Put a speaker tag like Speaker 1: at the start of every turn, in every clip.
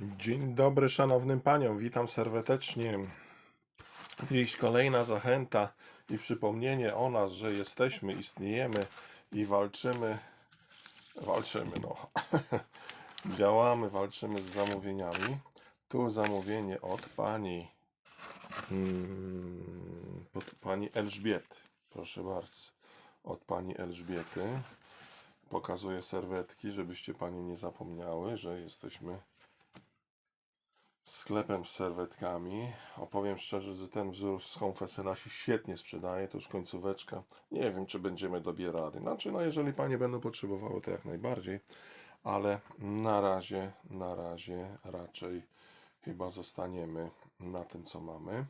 Speaker 1: Dzień dobry szanownym paniom, witam serdecznie. Dziś kolejna zachęta i przypomnienie o nas, że jesteśmy, istniejemy i walczymy, walczymy, no, działamy, walczymy z zamówieniami. Tu zamówienie od pani, mm, od pani Elżbiety, proszę bardzo, od pani Elżbiety. Pokazuję serwetki, żebyście panie nie zapomniały, że jesteśmy sklepem z serwetkami. Opowiem szczerze, że ten wzór z Confessora się świetnie sprzedaje. To już końcóweczka. Nie wiem, czy będziemy dobierali. Znaczy, no jeżeli panie będą potrzebowały, to jak najbardziej. Ale na razie, na razie raczej chyba zostaniemy na tym, co mamy.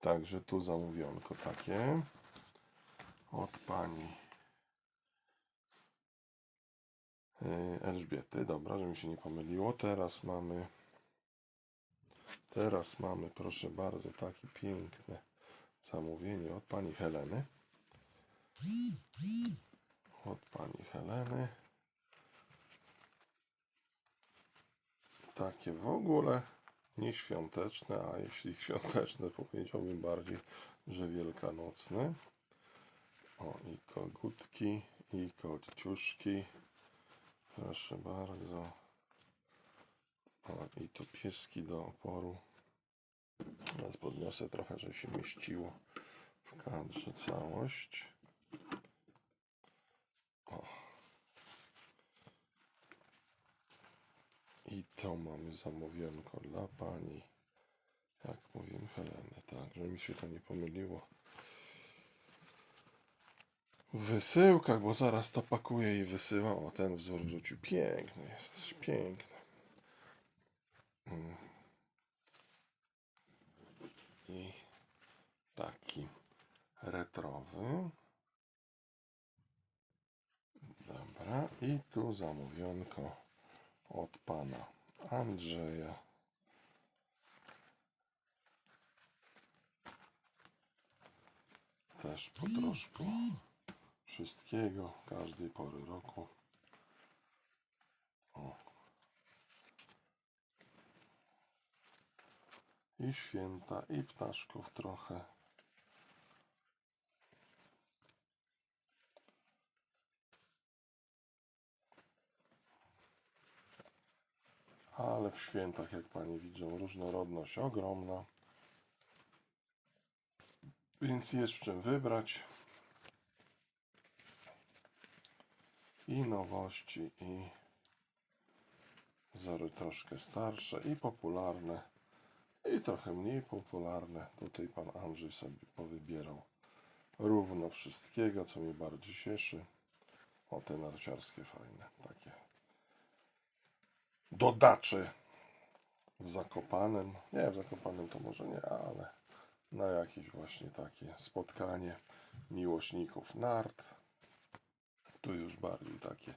Speaker 1: Także tu zamówionko takie od pani yy, Elżbiety. Dobra, żeby mi się nie pomyliło. Teraz mamy Teraz mamy, proszę bardzo, takie piękne zamówienie od pani Heleny. Od pani Heleny. Takie w ogóle nieświąteczne, a jeśli świąteczne, powiedziałbym bardziej, że wielkanocne. O, i kogutki, i kociuszki. Proszę bardzo. O, i tu pieski do oporu. Teraz podniosę trochę, że się mieściło w kadrze całość. O. I to mamy zamówionko dla pani. Jak mówiłem, Heleny, tak, żeby mi się to nie pomyliło. W wysyłkach, bo zaraz to pakuję i wysyłam. O, ten wzór wrzucił. Piękny jest, piękny. Mm. Taki retrowy. Dobra, i tu zamówionko od pana Andrzeja. Też po troszku wszystkiego, każdej pory roku. O. I święta, i ptaszków trochę. Ale w świętach, jak Panie widzą, różnorodność ogromna. Więc jest w czym wybrać. I nowości, i wzory troszkę starsze, i popularne, i trochę mniej popularne. Tutaj pan Andrzej sobie powybierał równo wszystkiego, co mnie bardziej cieszy. O, te narciarskie fajne, takie dodacze w Zakopanem. Nie, w Zakopanem to może nie, ale na jakieś właśnie takie spotkanie miłośników nart. Tu już bardziej takie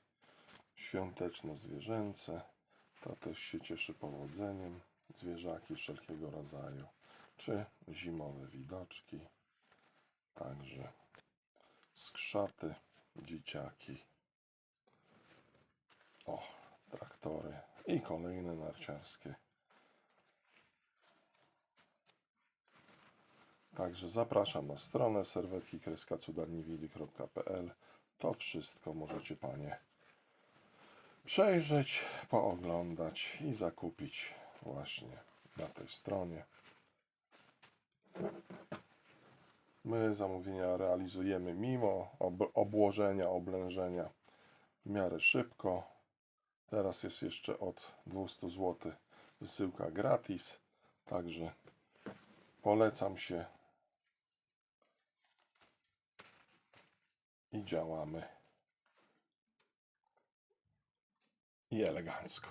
Speaker 1: świąteczno-zwierzęce. To też się cieszy powodzeniem. Zwierzaki wszelkiego rodzaju. Czy zimowe widoczki. Także skrzaty, dzieciaki. O, traktory i kolejne narciarskie. Także zapraszam na stronę serwetki cudarniwidy.pl. To wszystko możecie Panie przejrzeć, pooglądać i zakupić właśnie na tej stronie. My zamówienia realizujemy mimo ob obłożenia, oblężenia w miarę szybko. Teraz jest jeszcze od 200 zł wysyłka gratis, także polecam się i działamy i elegancko.